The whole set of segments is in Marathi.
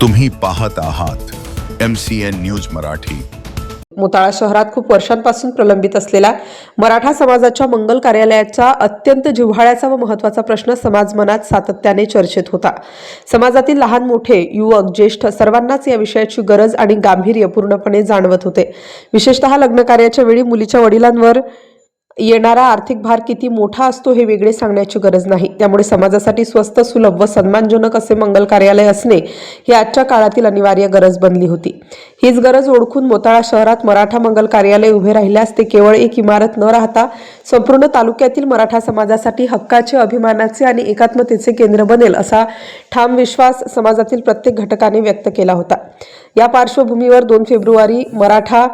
तुम्ही पाहत आहात M C N news Marathi. Motala शहरात खूप वर्षांपासून प्रलंबित असलेला मराठा समाजाच्या मंगल कार्यालयाचा अत्यंत जिव्हाळ्याचा व महत्त्वाचा प्रश्न समाज मनात सातत्याने चर्चेत होता. समाजातील लहान मोठे युवक ज्येष्ठ सर्वांनाच या विषयाची गरज आणि गांभीर्य पूर्णपणे जाणवत होते. विशेषतः लग्न कार्याच्या वेळी मुलीच्या वडिलांवर येणारा आर्थिक भार किती मोठा असतो हे वेगळे सांगण्याची गरज नाही. त्यामुळे समाजासाठी स्वस्त सुलभ व सन्मानजनक असे मंगल कार्यालय असणे ही आजच्या काळातील अनिवार्य गरज बनली होती. हीच गरज ओळखून मोताळा शहरात मराठा मंगल कार्यालय उभे राहिल्यास ते केवळ एक इमारत न राहता संपूर्ण तालुक्यातील मराठा समाजासाठी हक्काचे अभिमानाचे आणि एकात्मतेचे केंद्र बनेल असा ठाम विश्वास समाजातील प्रत्येक घटकाने व्यक्त केला होता. या पार्श्वभूमीवर दोन फेब्रुवारी मराठा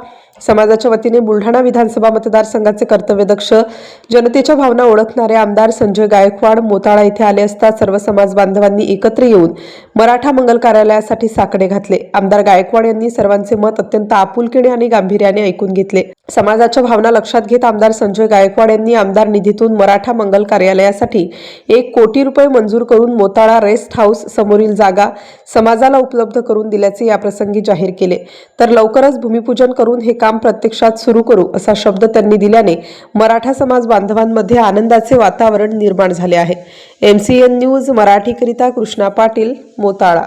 समाजाच्या वतीने बुलढाणा विधानसभा मतदारसंघाचे कर्तव्यदक्ष जनतेच्या भावना ओळखणारे आमदार संजय गायकवाड मोताळा येथे आले असता सर्व समाज बांधवांनी एकत्र येऊन मराठा मंगल कार्यालयासाठी साकडे घातले. आमदार गायकवाड यांनी सर्वांचे मत अत्यंत आपुलकीने आणि गांभीर्याने ऐकून घेतले. समाजाच्या भावना लक्षात घेत आमदार संजय गायकवाड यांनी आमदार निधीतून मराठा मंगल कार्यालयासाठी एक कोटी रुपये मंजूर करून मोताळा रेस्ट हाऊस समोरील जागा समाजाला उपलब्ध करून दिल्याचे याप्रसंगी जाहीर केले. तर लवकरच भूमिपूजन करून हे काम काम प्रत्यक्षात सुरू करू असा शब्द त्यांनी दिल्याने मराठा समाज बांधवांमध्ये आनंदाचे वातावरण निर्माण झाले आहे. एम सी एन न्यूज मराठीकरिता कृष्णा पाटील मोताळा.